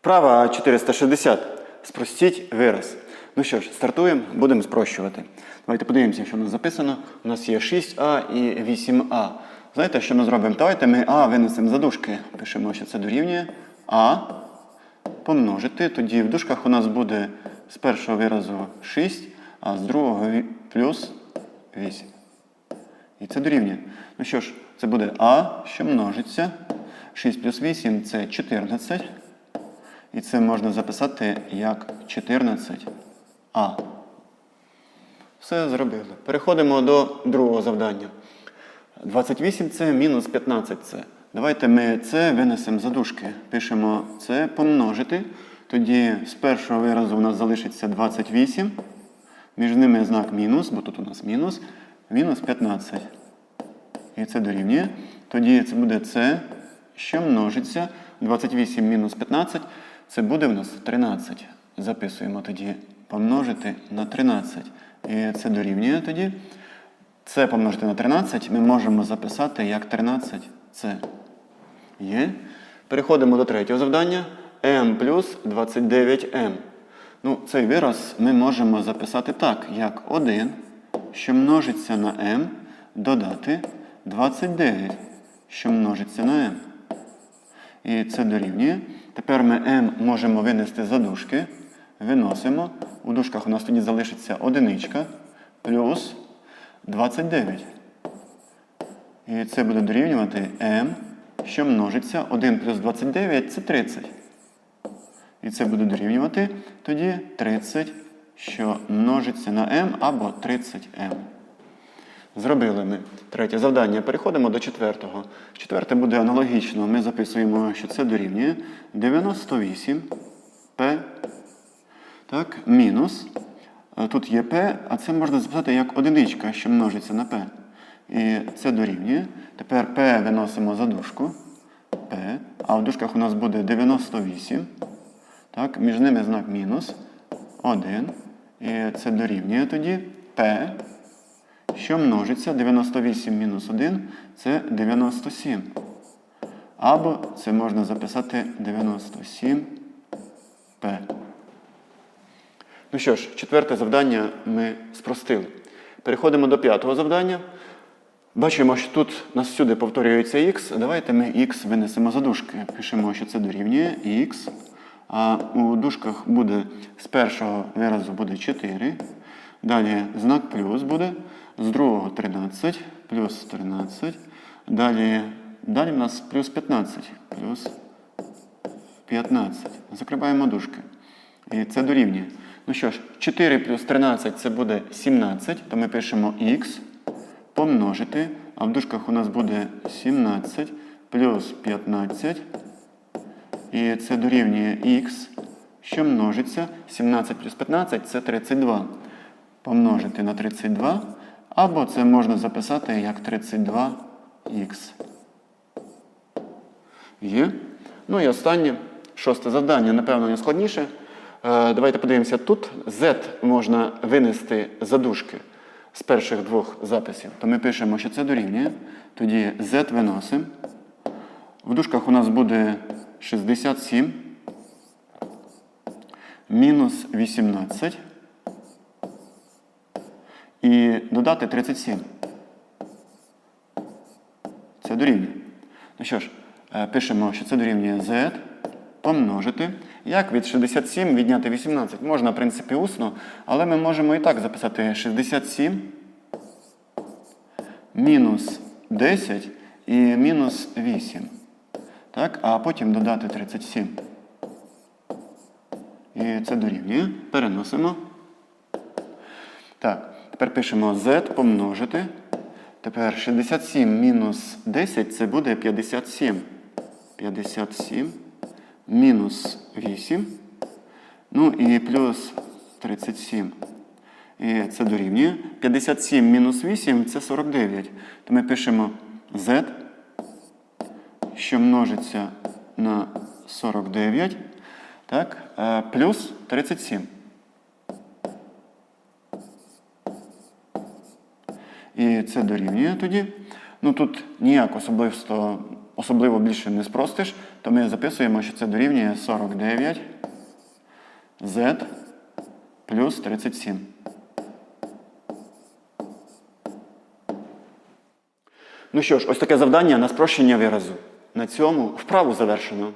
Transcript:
Вправа 460. Спростіть вираз. Ну що ж, стартуємо, будемо спрощувати. Давайте подивимося, що у нас записано. У нас є 6а і 8а. Знаєте, що ми зробимо? Давайте ми а винесемо за дужки. Пишемо, що це дорівнює а помножити. Тоді в дужках у нас буде з першого виразу 6, а з другого плюс 8. І це дорівнює. Ну що ж, це буде А, що множиться. 6 плюс 8 це 14. І це можна записати як 14А. Все зробили. Переходимо до другого завдання. 28 це мінус 15 це. Давайте ми це винесемо за дужки. Пишемо це помножити. Тоді з першого виразу у нас залишиться 28. Між ними знак мінус, бо тут у нас мінус. Мінус 15. І це дорівнює. Тоді це буде це, що множиться. 28 мінус 15. Це буде в нас 13. Записуємо тоді помножити на 13. І це дорівнює тоді. Це помножити на 13 ми можемо записати як 13 це. Є. Переходимо до третього завдання. m плюс 29m. Ну, цей вираз ми можемо записати так, як 1, що множиться на m, додати 29, що множиться на m. І це дорівнює. Тепер ми m можемо винести за дужки. Виносимо. У дужках у нас тоді залишиться одиничка плюс 29. І це буде дорівнювати m, що множиться 1 плюс 29 це 30. І це буде дорівнювати тоді 30, що множиться на m або 30m. Зробили ми третє завдання. Переходимо до четвертого. Четверте буде аналогічно. Ми записуємо, що це дорівнює 98 p так, мінус. е, Тут є p, а це можна записати як одиничка, що множиться на p. І це дорівнює. Тепер p виносимо за дужку. p, а в дужках у нас буде 98. Так, між ними знак мінус 1. І це дорівнює тоді p, що множиться 98 мінус 1 це 97. Або це можна записати 97p. Ну що ж, четверте завдання ми спростили. Переходимо до п'ятого завдання. Бачимо, що тут нас всюди повторюється х. Давайте ми х винесемо за дужки. Пишемо, що це дорівнює х. А у дужках буде з першого виразу буде 4. Далі знак плюс буде. З другого 13, плюс 13. Далі, далі в нас плюс 15. Плюс 15. Закриваємо дужки. І це дорівнює. Ну що ж, 4 плюс 13 це буде 17, то ми пишемо х помножити, а в дужках у нас буде 17 плюс 15. І це дорівнює х, що множиться. 17 плюс 15 це 32. Помножити на 32. Або це можна записати як 32х. Є. Ну і останнє, шосте завдання, напевно, не складніше. Е, Давайте подивимося тут. Z можна винести за дужки з перших двох записів. То ми пишемо, що це дорівнює. Тоді Z виносимо. В дужках у нас буде 67 мінус 18 і додати 37. Це дорівнює. Ну що ж, е, пишемо, що це дорівнює z помножити. Як від 67 відняти 18? Можна, в принципі, усно, але ми можемо і так записати 67 мінус 10 і мінус 8. Так? А потім додати 37. І це дорівнює. Переносимо. Так, тепер пишемо z помножити. Тепер 67 мінус 10 це буде 57. 57 мінус 8. Ну і плюс 37. І це дорівнює. 57 мінус 8 це 49. То ми пишемо z, що множиться на 49. Так, е, плюс 37. І це дорівнює тоді. Ну тут ніяк особливо особливо більше не спростиш, то ми записуємо, що це дорівнює 49 z плюс 37. Ну що ж, ось таке завдання на спрощення виразу. На цьому вправу завершено.